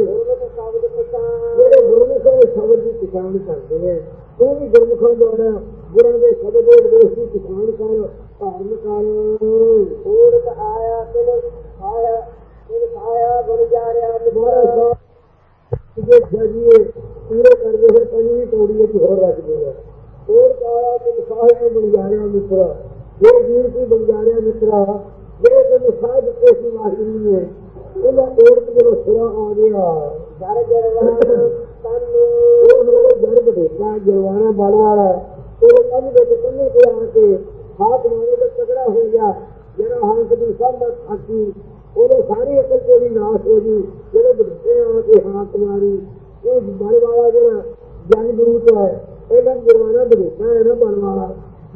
ਗੁਰਮੁਖ ਸ਼ਬਦ ਪਛਾਣ। ਜਿਹੜੇ ਗੁਰਮੁਖ ਸ਼ਬਦ ਦੀ ਪਛਾਣ ਕਰਦੇ ਆ ਤੂੰ ਵੀ ਗੁਰਮੁਖਾਂ ਦੁਆਰਾ ਗੁਰਾਂ ਦੇ ਸ਼ਬਦ ਦੇ ਉਪਦੇਸ਼ ਦੀ ਪਛਾਣ ਕਰ ਧਾਰਨ ਕਰ। ਊੜਕ ਆਇਆ ਤਿਲ ਆਇਆ ਤਿਲ ਆਇਆ ਗੁਰ ਜਾ ਰਿਹਾ ਨਿਵਾਰਾ ਜੇ ਜਜੀਏ ਪੂਰੇ ਕਰਦੇ ਫਿਰ ਪੰਜਵੀਂ ਕੌੜੀ ਵਿੱਚ ਹੋਰ ਰੱਖ ਦੇਗਾ ਹੋਰ ਕਾਇਆ ਤੇ ਸਾਹਿਬ ਨੂੰ ਬਣ ਮਿੱਤਰਾ। ਇਹ ਵੀਰ ਕੀ ਬਣ ਮਿੱਤਰਾ ਜਿਹੜੇ ਤੈਨੂੰ ਸਾਹਿਬ ਦਿੱਤੇ ਸੀ ਵਾਹਿਗੁਰੂ ਨੇ ਤੋੜ ਕੇ ਜਦੋਂ ਸਿਰਾ ਆ ਗਿਆ। ਜਰ ਜਰਵਾਨ ਤਨ। ਉਹ ਜਰ ਬਦੇਗਾ ਜਰਵਾਨਾ ਬਣ ਵਾਲਾ। ਉਹ ਕੰਨ ਦੇ ਕੰਨੇ ਤੇ ਆ ਕੇ ਹਾਥ ਮਾਰੇ ਤੇ ਤਗੜਾ ਹੋ ਗਿਆ। ਜਿਹੜਾ ਹੰਸ ਦੀ ਸਭ ਖਾਤੀ ਉਹਦੇ ਸਾਰੀ ਅਕਲ ਤੇਰੀ ਨਾਸ਼ ਹੋ ਗਈ। ਆ ਕੇ ਹਾਥ ਬਣ ਵਾਲਾ ਜਿਹੜਾ ਜਨ ਗੁਰੂ ਹੈ ਇਹਨਾਂ ਜਰਵਾਨਾ ਬਦੇਗਾ ਹੈ ਨਾ ਬਣ ਵਾਲਾ।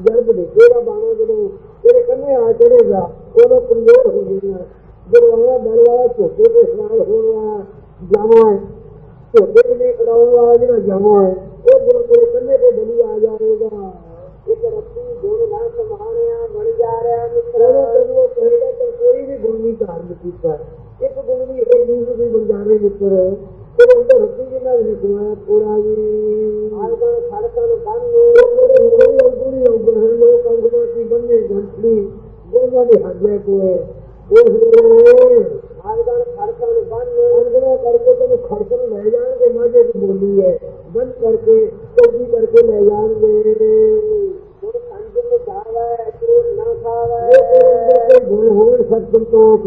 ਜਦ ਬਦੇਗੇ ਦਾ ਬਾਣਾ ਜਦੋਂ ਜਿਹੜੇ ਕੰਨੇ ਆ ਚੜੇਗਾ ਉਦੋਂ ਕਮਜ਼ੋਰ ਹੋ ਜਾਏਗਾ। ਜਰਵਾਨਾ ਬਣ ਵਾਲਾ ਝੋਟੇ ਦੇ ਸਵਾਲ ਹੋਣ ਵਾਲਾ ਜਾਮਾ ਹੈ। ਝੋਟੇ ਦੇ ਖੜਾਉਣ ਵਾਲਾ ਜਿਹੜਾ ਜਾਮਾ ਹੈ, ਉਹ ਜਦੋਂ ਤੇਰੇ ਕੰਨੇ ਤੇ ਬਲੀ ਆ ਜਾਵੇਗਾ। ਇੱਕ ਰੱਤੀ ਗੁਣ ਨਾ ਸਮਾਣਿਆ ਬਣ ਜਾ ਰਿਹਾ ਮਿੱਤਰ। ਤੈਨੂੰ ਕਹੇਗਾ ਕਿ ਕੋਈ ਵੀ ਗੁਣ ਨਹੀਂ ਧਾਰਨ ਕੀਤਾ। ਇੱਕ ਗੁਣ ਵੀ ਵੀ ਬਣ ਜਾ ਰਹੇ ਮਿੱਤਰ ਤੇ ਉਹਦਾ ਰੱਤੀ ਜਿੰਨਾ ਵੀ ਸੁਣਾਇਆ ਪੂਰਾ ਵੀ। ਆਲਗਣ ਖੜਕਣ ਬੰਨ ਮੇਰੇ ਕੋਈ ਉਗੜੀ ਉਗੜ ਲੋਕ ਅੰਗਮਾ ਕੀ ਬੰਨੇ ਗੰਟਲੀ ਗੋਗਾ ਦੇ ਹਾਜੇ ਕੋਏ ਉਸ ਵੇਲੇ ਆਲਗਣ ਖੜਕਣ ਬੰਨ ਅੰਗਮਾ ਕਰਕੇ ਤੈਨੂੰ ਖੜਕਣ ਲੈ ਜਾਣਗੇ ਮਾਝੇ ਦੀ ਬੋਲੀ ਹੈ ਬੰਦ ਕਰਕੇ ਚੌਗੀ ਕਰਕੇ ਲੈ ਜਾਣਗੇ। ਗੁਰ ਸੰਜ ਨੂੰ ਜਾਵੇ ਤੂੰ ਨਾ ਖਾਵੇ ਇਹ ਗੁਣ ਹੋਣ ਸਤ ਸੰਤੋਖ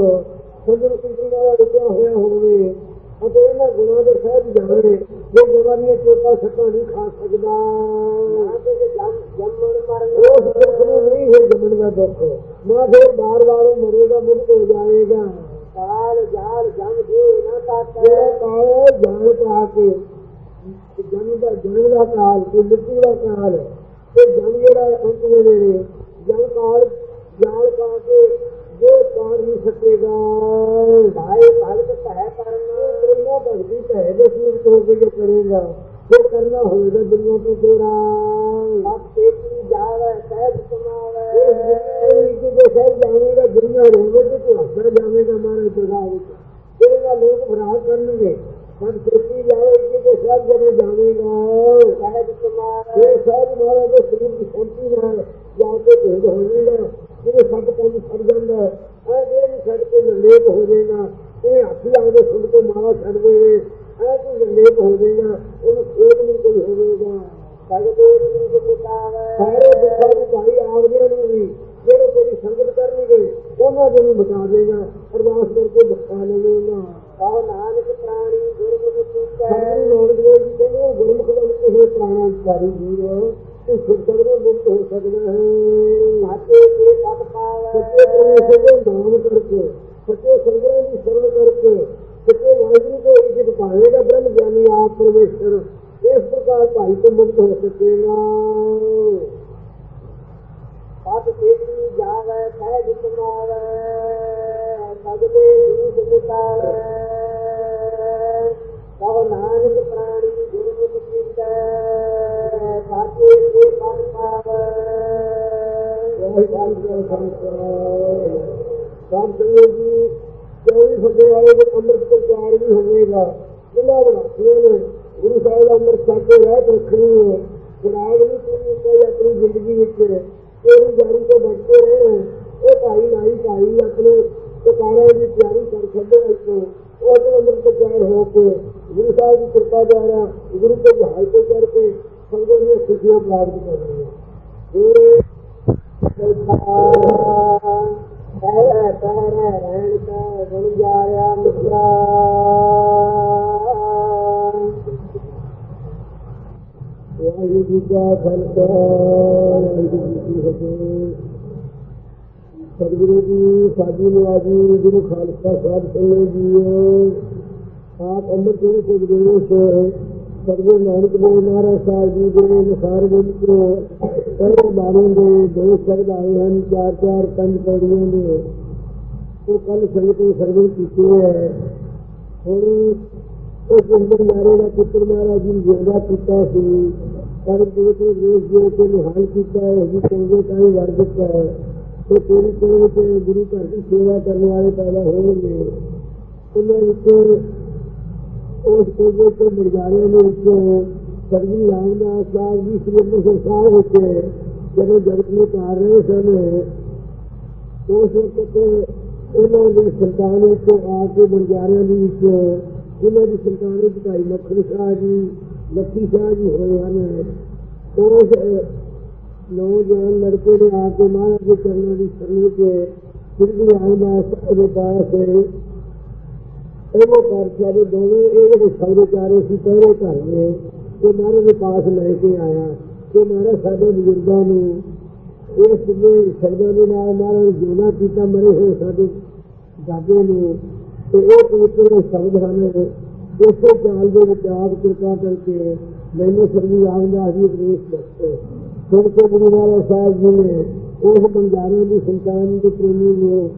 ਸੰਜਮ ਸਿੰਧੀ ਦਾ ਰੁਕਿਆ ਹੋਇਆ ਹੋਵੇ ਅਤੇ ਇਹਨਾਂ ਗੁਣਾਂ ਦੇ ਸਹਿਜ ਜਾਣੇ ਜੋ ਗੁਣਾਂ ਚੋਟਾ ਸੱਟਾਂ ਨਹੀਂ ਖਾ ਸਕਦਾ। ਜੰਮ ਉਸ ਦੁੱਖ ਨੂੰ ਨਹੀਂ ਹੈ ਜੰਮਣ ਦਾ ਦੁੱਖ। ਨਾ ਫਿਰ ਬਾਰ-ਬਾਰ ਮਰੇਗਾ ਮੁਕਤ ਹੋ ਜਾਏਗਾ। ਕਾਲ ਜਾਲ ਜੰਮ ਜੇ ਨਾ ਜਿਹੜਾ ਕਾਲ ਜਾਲ ਪਾ ਕੇ ਜਨਮ ਦਾ ਜਨਮ ਦਾ ਕਾਲ ਤੇ ਮ੍ਰਿਤੂ ਦਾ ਕਾਲ ਤੇ ਜਨ ਜਿਹੜਾ ਅੰਤ ਦੇ ਨੇੜੇ ਜਨ ਕਾਲ ਜਾਲ ਪਾ ਕੇ ਨਹੀਂ ਸਕੇਗਾ ਭਾਈ ਭਗਤ ਕਹਿ ਕਰਨਾ ਤੇਰਾ ਭਗਤੀ ਕਹਿ ਦੇ ਸੂਰਤ ਹੋ ਕੇ ਜੋ ਕਰੇਗਾ। ਜੋ ਕਰਨਾ ਹੋਵੇਗਾ ਦੁਨੀਆ ਤੋਂ ਤੇਰਾ ਆਪ ਤੇਰੀ ਜਾਵੇ ਸਹਿਜ ਕਮਾਵੇ ਇਹ ਜੋ ਸਹਿਜ ਜਾਵੇਗਾ, ਦੁਨੀਆ ਰੋਵੇ ਤੇ ਤੂੰ ਹੱਸਦਾ ਜਾਵੇਗਾ ਮਾਰੇ ਪ੍ਰਭਾਵ ਵਿੱਚ। ਤੇਰੇ ਲੋਕ ਭਰਾ ਕਰਨਗੇ ਸਭ ਸੋਚੀ ਜਾਵੇ ਕਿ ਤੇ ਸਭ ਜਨੇ ਜਾਵੇਗਾ। ਸਹਿਜ ਕਮਾਵੇ ਇਹ ਸਹਿਜ ਮਾਰੇ ਦੇ ਸਰੀਰ ਦੀ ਸ਼ਾਂਤੀ ਨਾਲ ਜਾ ਕੇ ਭੇਦ ਹੋਵੇਗਾ ਜਿਹੜੇ ਸਭ ਕੰਮ ਛੱਡ ਜਾਂਦਾ ਹੈ ਐ ਜਿਹੜੇ ਨੂੰ ਛੱਡ ਕੇ ਲੇਪ ਹੋ ਜਾਏਗਾ ਇਹ ਹੱਥ ਲਾਉਂਦੇ ਸੁਣ ਕੇ ਮਾਰਾ ਛੱਡ ਦੇਵੇ ਐ ਤੂੰ ਲੇਪ ਹੋ ਜਾਏਗਾ ਉਹਨੂੰ ਖੇਡ ਨਹੀਂ ਕੋਈ ਹੋਵੇਗਾ। ਸਗਦੇ ਨੂੰ ਕੋ ਪੁਕਾਵੇ ਸਾਰੇ ਦੁੱਖਾਂ ਨੂੰ ਭਾਈ ਆਵਦੇ ਨੂੰ ਵੀ ਜਿਹੜੇ ਤੇਰੀ ਸੰਗਤ ਕਰਨਗੇ ਉਹਨਾਂ ਨੂੰ ਬਚਾ ਦੇਗਾ ਅਰਦਾਸ ਕਰਕੇ ਬਖਸ਼ਾ ਲਵੇਗਾ। ਆਹ ਨਾਨਕ ਪ੍ਰਾਣੀ ਗੁਰਮੁਖ ਪੂਜੈ ਨਾਨਕ ਦੇਵ ਜੀ ਕਹਿੰਦੇ ਗੁਰਮੁਖ ਦਾ ਇਹ ਪ੍ਰਾਣਾ ਵਿਚਾਰੀ ਜੀਵ ਤੂੰ ਸੁਖ ਸਕਦੇ ਮੁਕਤ ਹੋ ਸਕਦਾ ਹੈ ਸਾਚੇ ਕੇ ਪਤ ਪਾਵੇ। ਸੱਚੇ ਪਰਮੇਸ਼ਰ ਦੇ ਨਾਮ ਕਰਕੇ ਸੱਚੇ ਸੰਗਤਾਂ ਦੀ ਸ਼ਰਨ ਕਰਕੇ ਸੱਚੇ ਵਾਹਿਗੁਰੂ ਕੋ ਇੱਜ਼ਤ ਪਾਵੇਗਾ ਬ੍ਰਹਮ ਗਿਆਨੀ ਆਪ ਪਰਮੇਸ਼ਰ। ਇਸ ਪ੍ਰਕਾਰ ਭਾਈ ਤੋਂ ਮੁਕਤ ਹੋ ਸਕੇਗਾ ਪਤ ਤੇਰੀ ਜਾਵੇ ਸਹਿਜ ਸਮਾਵੇ ਸਗਲੇ ਜੀਤ ਮੁਟਾਵੇ। ਕਹੋ ਨਾਨਕ ਪ੍ਰਾਣੀ ਗੁਰਮੁਖ ਕੀਤੈ ਸਾਚੇ ਕੇ ਪਤ ਪਾਵੇ ਸਭ ਸੰਗਤ ਜੀ ਚੌਵੀ ਫੱਟੇ ਵਾਲੇ ਦੇ ਅੰਮ੍ਰਿਤ ਪ੍ਰਚਾਰ ਵੀ ਹੋਵੇਗਾ। ਕਿੰਨਾ ਬਣਾਉਂਦੇ ਨੇ। ਗੁਰੂ ਸਾਹਿਬ ਦਾ ਅੰਮ੍ਰਿਤ ਛਕ ਰਹਿ ਰਹਿਤ ਰੱਖਣੀ ਹੈ ਖੁਦਾਵ ਨਹੀਂ ਕੋਈ ਆਪਣੀ ਜ਼ਿੰਦਗੀ ਵਿੱਚ ਤੇਰੀ ਜਾਰੀ ਤੋਂ ਬਚਦੇ ਰਹੇ ਉਹ ਭਾਈ, ਨਾਈ, ਭਾਈ ਆਪਣੇ ਪੁਕਾਰਾਂ ਦੀ ਤਿਆਰੀ ਕਰ ਛੱਡੇ ਇੱਥੋਂ ਉਹ ਆਪਣੇ ਅੰਮ੍ਰਿਤ ਪ੍ਰਚਾਰ ਹੋ ਕੇ ਗੁਰੂ ਸਾਹਿਬ ਦੀ ਕਿਰਪਾ ਦੁਆਰਾ ਗੁਰੂ ਕੇ ਜਹਾਜ਼ ਤੇ ਚੜ ਕੇ ਸੰਗਤ ਦੀਆਂ ਖੁਸ਼ੀਆਂ ਪ੍ਰਾਪਤ ਕਰ ਰਹੀਆਂ ਗੁਰੂ ਪਹਿਲਾ ਪਹਿਰਾ ਰਹਿਣ ਕਾ ਗੁਣ ਜਾਇਆ ਮਿੱਤਰਾ ਵਾਹਿਗੁਰੂ ਜੀ ਕਾ ਖਾਲਸਾ ਵਾਹਿਗੁਰੂ ਜੀ ਕੀ ਫਤਿਹ ਸਤਿਗੁਰੂ ਜੀ ਸਾਡੀ ਨਿਆਜੀ ਗੁਰੂ ਖਾਲਸਾ ਸਾਹਿਬ ਸੰਗੇ ਜੀ, ਆਪ ਅੰਮ੍ਰਿਤ ਜੀ ਸੁਖਦੇਵ ਸਰਵੇ ਨਾਨਕ ਦੇਵ ਮਹਾਰਾਜ ਸਾਹਿਬ ਜੀ ਦੇ ਅਨੁਸਾਰ ਵਿੱਚ ਪਹਿਲੇ ਬਾਣੀ ਦੇ ਦੋ ਸ਼ਬਦ ਆਏ ਹਨ, ਚਾਰ ਚਾਰ ਪੰਜ ਪੌੜੀਆਂ ਦੇ। ਉਹ ਕੱਲ ਸੰਗਤ ਨੇ ਸਰਵਣ ਕੀਤੇ ਹੈ। ਹੁਣ ਉਸ ਅੰਦਰ ਮਾਰੇ ਦਾ ਪੁੱਤਰ ਮਹਾਰਾਜ ਜੀ ਨੇ ਜਿਉਂਦਾ ਕੀਤਾ ਸੀ, ਪਰ ਦੇ ਕੇ ਵੇਸ ਦੇ ਕੇ ਨਿਹਾਲ ਕੀਤਾ ਹੈ ਜੀ ਚੰਗੇ ਕਾਈ ਵਰ ਦਿੱਤਾ ਹੈ। ਤੇ ਤੇਰੀ ਕੋਲ ਤੇ ਗੁਰੂ ਘਰ ਦੀ ਸੇਵਾ ਕਰਨ ਵਾਲੇ ਪੈਦਾ ਹੋਣਗੇ। ਉਹਨਾਂ ਵਿੱਚ ਉਸ ਕੋਲੇ ਤੋਂ ਮਰਜਾਰਿਆਂ ਦੇ ਵਿੱਚੋਂ ਸਰਜੀ ਰਾਮਦਾਸ ਸਾਹਿਬ ਜੀ ਸ੍ਰੀ ਅੰਮ੍ਰਿਤਸਰ ਸਾਹਿਬ ਵਿੱਚ ਜਦੋਂ ਜਗਤ ਨੂੰ ਕਰ ਰਹੇ ਸਨ, ਉਸ ਵਕਤ ਉਹਨਾਂ ਦੀ ਸੰਤਾਨ ਵਿੱਚੋਂ ਆ ਕੇ ਮਰਜਾਰਿਆਂ ਦੇ ਵਿੱਚ ਉਹਨਾਂ ਦੀ ਸੰਤਾਨ ਵਿੱਚ ਭਾਈ ਮੱਖਣ ਸ਼ਾਹ ਜੀ ਲੱਖੀ ਸ਼ਾਹ ਜੀ ਹੋਏ ਹਨ। ਉਸ ਨੌਜਵਾਨ ਲੜਕੇ ਨੇ ਆ ਕੇ ਮਹਾਰਾਜ ਦੇ ਚਰਨਾਂ ਦੀ ਸ਼ਰਨ ਵਿੱਚ ਸ੍ਰੀ ਰਾਮਦਾਸ ਦੇ ਪਾਸ ਇਹੋ ਪਾਰਸ਼ਾ ਦੇ ਦੋਵੇਂ ਇਹ ਜਿਹੜੇ ਸਭ ਚਾਰੇ ਸੀ ਪਹਿਰੇ ਘਰ ਨੇ ਤੇ ਮਹਾਰਾਜ ਦੇ ਪਾਸ ਲੈ ਕੇ ਆਇਆ ਤੇ ਮਹਾਰਾਜ ਸਾਡੇ ਬਜ਼ੁਰਗਾਂ ਨੂੰ ਇਸ ਦੇ ਸ਼ਬਦਾਂ ਦੇ ਨਾਲ ਮਹਾਰਾਜ ਨੇ ਕੀਤਾ, ਮਰੇ ਹੋਏ ਸਾਡੇ ਦਾਦੇ ਨੂੰ। ਤੇ ਉਹ ਪਵਿੱਤਰ ਦੇ ਸ਼ਬਦ ਹਨ ਉਸੇ ਚਾਲ ਦੇ ਵਿੱਚ ਕਿਰਪਾ ਕਰਕੇ ਮੈਨੂੰ ਸਰਵੀ ਆਉਂਦਾ ਹੀ ਉਪਦੇਸ਼ ਦਿੱਤੇ। ਫਿਰ ਕੇ ਗੁਰੂ ਮਹਾਰਾਜ ਸਾਹਿਬ ਜੀ ਨੇ ਉਸ ਬੰਜਾਰੇ ਦੀ ਸੰਤਾਨ ਦੇ ਪ੍ਰੇਮੀ ਨੂੰ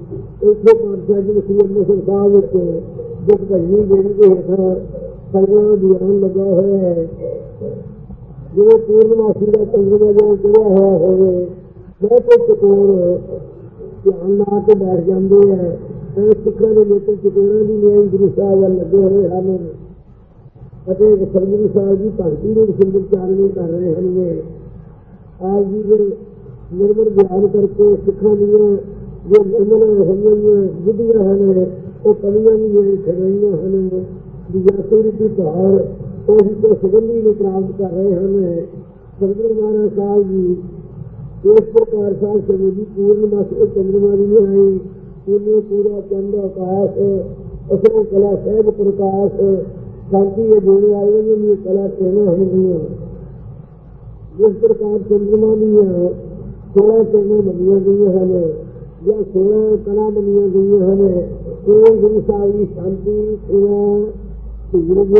ਇੱਥੇ ਪਾਤਸ਼ਾਹ ਜੀ ਸ੍ਰੀ ਅੰਮ੍ਰਿਤਸਰ ਸਾਹਿਬ ਵਿੱਚ ਦੁੱਖ ਭੰਜੀ ਜਿਹੜੀ ਦੇ ਹੇਠਾਂ ਸਰਵਿਆਂ ਦੀ ਆਨ ਲੱਗਾ ਹੋਇਆ ਹੈ। ਜਿਹੜੇ ਪੂਰਨਮਾਸੀ ਦਾ ਚੰਦਰਮਾ ਜਿਹੜਾ ਚੜਿਆ ਹੋਇਆ ਹੋਵੇ ਬਹੁਤ ਚਕੋਰ ਧਿਆਨ ਲਾ ਕੇ ਬੈਠ ਜਾਂਦੇ ਹੈ ਤੇ ਸਿੱਖਾਂ ਦੇ ਨੇਤਰ ਚਕੋਰਾਂ ਦੀ ਨਿਆਂ ਗੁਰੂ ਸਾਹਿਬ ਵੱਲ ਲੱਗੇ ਹੋਏ ਹਨ। ਅਤੇ ਸਰਗੁਰੂ ਸਾਹਿਬ ਦੀ ਭਗਤੀ ਨੂੰ ਸੁੰਦਰ ਚਾਰਣੀ ਕਰ ਰਹੇ ਹਨ। ਆਪ ਜੀ ਦੇ ਨਿਰਮਲ ਗਿਆਨ ਕਰਕੇ ਸਿੱਖਾਂ ਦੀਆਂ ਜੋ ਨਿਰਮਲ ਹੋਈਆਂ ਬੁੱਧੀਆਂ ਹਨ, ਉਹ ਕਲੀਆਂ ਵੀ ਖੜਾਈਆਂ ਹਨ ਵਿਜਾਸੂਰੀ ਦੀ ਧਾਰ ਉਹ ਹੀ ਤੋਂ ਸੁਗੰਧੀ ਨੂੰ ਪ੍ਰਾਪਤ ਕਰ ਰਹੇ ਹਨ। ਸਰਗੁਰੂ ਮਹਾਰਾਜ ਸਾਹਿਬ ਜੀ, ਇਸ ਪ੍ਰਕਾਰ ਸਾਹਿਬ ਸਮੇਂ ਦੀ ਪੂਰਨ ਮਾਸ ਉਹ ਚੰਦਰਮਾ ਦੀ ਆਈ। ਪੂਰਨ ਪੂਰਾ ਚੰਦ ਆਕਾਸ਼ ਅਸਰੋਂ ਕਲਾ ਸਹਿਬ ਪ੍ਰਕਾਸ਼, ਸ਼ਾਂਤੀ ਇਹ ਦੇਣ ਵਾਲੇ ਨੇ ਕਲਾ ਕਹਿਣਾ ਹੁੰਦੀਆਂ? ਜਿਸ ਪ੍ਰਕਾਰ ਚੰਦਰਮਾ ਦੀਆਂ ਸੋਲਾਂ ਚੰਨੇ ਬਣੀਆਂ ਗਈਆਂ ਹਨ, ਜਾਂ ਸੋਲਾਂ ਕਲਾ ਬਣੀਆਂ ਗਈਆਂ ਹਨ ਉਹ ਗੁਰੂ ਸਾਹਿਬ ਦੀ ਸ਼ਾਂਤੀ, ਸੇਵਾ ਧੀਰਜ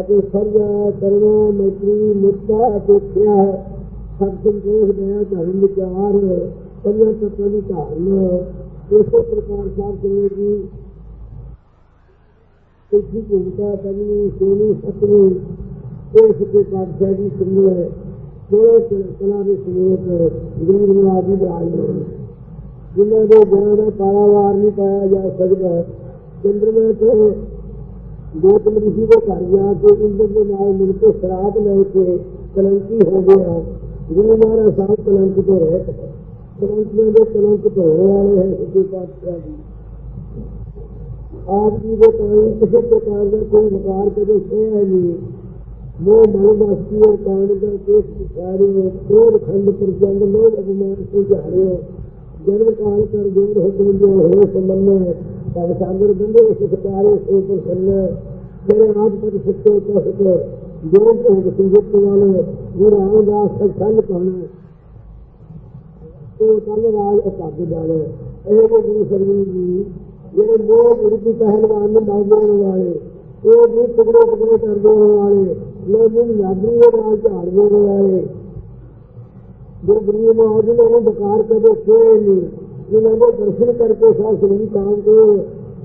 ਅਤੇ ਸਰਜਾ ਕਰਨਾ ਮੈਤਰੀ ਮੁਕਤਾ ਅਤੇ ਖਿਆ ਸਭ ਸੰਤੋਖ ਦਇਆ, ਧਰਮ, ਵਿਚਾਰ ਪੰਜਾਂ ਤੱਤਾਂ ਦੀ ਧਾਰਨਾ। ਇਸੇ ਪ੍ਰਕਾਰ ਸਾਹਿਬ ਕਰੇ ਜੀ। ਇਸਦੀ ਭੂਮਿਕਾ ਪੰਜਵੀਂ ਛੇਵੀਂ ਸੱਤਵੀਂ ਇਸ ਦੇ ਪਾਤਸ਼ਾਹ ਦੀ ਸੁਣੋ ਕੋਲੇ ਕਲਾ ਦੇ ਸਮੇਤ ਗਰੀਬ ਨਵਾਜੀ ਦੇ ਆਏ ਜਿਨ੍ਹਾਂ ਦੇ ਗੁਰਾਂ ਦਾ ਪਾਰਾਵਾਰ ਨਹੀਂ ਪਾਇਆ ਜਾ ਸਕਦਾ, ਚੰਦਰਮਾ ਤੇ ਗੋਤਮ ਰਿਸ਼ੀ ਦੇ ਘਰ ਜਾ ਕੇ ਇੰਦਰ ਦੇ ਨਾਲ ਮਿਲ ਕੇ ਸ਼ਰਾਬ ਲੈ ਕੇ ਕਲੰਕੀ ਹੋ ਗਿਆ। ਗੁਰੂ ਮਹਾਰਾਜ ਸਾਹਿਬ ਕਲੰਕ ਤੋਂ ਰਹੇ ਕਲੰਕੀਆਂ ਦੇ ਕਲੰਕ ਧੋਣ ਵਾਲੇ ਹੈ ਸਿੱਧੇ ਪਾਤਸ਼ਾਹ ਜੀ ਆਪ ਜੀ ਦੇ ਕੋਈ ਕਿਸੇ ਪ੍ਰਕਾਰ ਦਾ ਕੋਈ ਵਿਕਾਰ ਕਦੇ ਸੋਇਆ ਨਹੀਂ। ਮੋਹ ਮਨ ਮਸਤੀ ਔਰ ਕਾਣ ਦਾ ਕੇਸ ਵਿਚਾਰੇ ਕੋਰ ਖੰਡ ਪ੍ਰਜੰਗ ਲੋਕ ਅਭਿਮਾਨ ਤੋਂ ਜਾਣਿਓ ਜਨਮ ਕਾਲ ਕਰ ਦੂਰ ਹੁਕਮ ਜੋ ਹੋਏ ਸੰਬੰਧ ਤਦ ਸਾਗਰ ਬੰਦੇ ਉਸ ਸਤਾਰੇ ਸੋ ਪਰ ਸੰਨ ਤੇਰੇ ਆਪ ਪਰ ਸੱਚੇ ਤੋਂ ਸੱਚੇ ਜੋ ਭੋਗ ਸੰਗਤ ਵਾਲੇ, ਗੁਰੂ ਰਾਮਦਾਸ ਸਭ ਸੰਨ ਪਾਣਾ ਉਹ ਕੱਲ ਰਾਜ ਅਪੱਗ ਜਾਣੇ ਇਹ ਗੁਰੂ ਸਰਵੀ ਜੀ, ਜਿਹੜੇ ਮੋਹ ਵਿਰੁੱਧ ਪਹਿਲਵਾਨ ਨੂੰ ਮਾਰ ਵਾਲੇ, ਉਹ ਵੀ ਟੁਕੜੇ ਟੁਕੜੇ ਕਰ ਵਾਲੇ ਲੋਕ ਨੂੰ ਯਾਦਰੀ ਦੇ ਨਾਲ ਝਾੜ ਦੇਣ ਜੋ ਗੁਰੂ ਮਹਾਰਾਜ ਨੇ ਉਹ ਬਕਾਰ ਕਦੇ ਛੋਏ ਨਹੀਂ, ਜਿਨ੍ਹਾਂ ਦੇ ਦਰਸ਼ਨ ਕਰਕੇ ਸਾਧ ਸੰਗਤ ਕਾਮ ਕੋ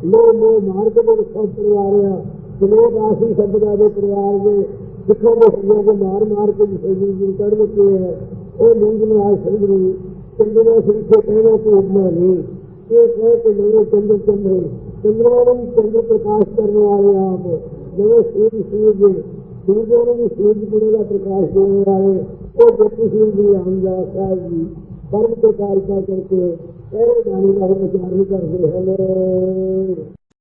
ਲੋ ਮੋ ਮਾਰ ਕੇ ਸਭ ਪਰਿਵਾਰ ਆ। ਸਲੋਕ ਆਸੀ ਸ਼ਬਦਾਂ ਦੇ ਪਰਿਵਾਰ ਦੇ ਸਿੱਖਾਂ ਦੇ ਸਿਆਂ को ਮਾਰ ਮਾਰ ਕੇ ਜਿਸੇ ਜੀ ਕੱਢ ਦਿੱਤੇ ਹੈ ਉਹ ਨੀਂਦ ਨਾਲ ਸੰਗਰੂ ਚੰਦਨਾ ਸ੍ਰੀ ਕੇ ਕਹਿਣਾ ਕਿ ਉਮਾ ਨਹੀਂ। ਇਹ ਕਹੇ ਕਿ ਮੇਰੇ ਚੰਦਰ ਚੰਦਰ, ਚੰਦਰਮਾ ਨੂੰ ਚੰਦਰ ਪ੍ਰਕਾਸ਼ ਕਰਨ ਵਾਲੇ ਆਪ। ਜਿਵੇਂ ਸੂਰਜ ਸੂਰਜ ਸੂਰਜ ਨੂੰ ਸੂਰਜ ਗੁਰੂ ਦਾ ਪ੍ਰਕਾਸ਼ ਦੇਣ ਵਾਲੇ, ਉਹ ਜੋਤੀ ਸਿੰਘ ਜੀ, ਰਾਮਦਾਸ ਸਾਹਿਬ ਜੀ ਪਰਮ ਤੋਂ ਕਾਰਿਕਾ ਕਰਕੇ, ਇਹ ਬਾਣੀ ਦਾ ਵਿਚਾਰ ਕਰਦੇ ਹਨ।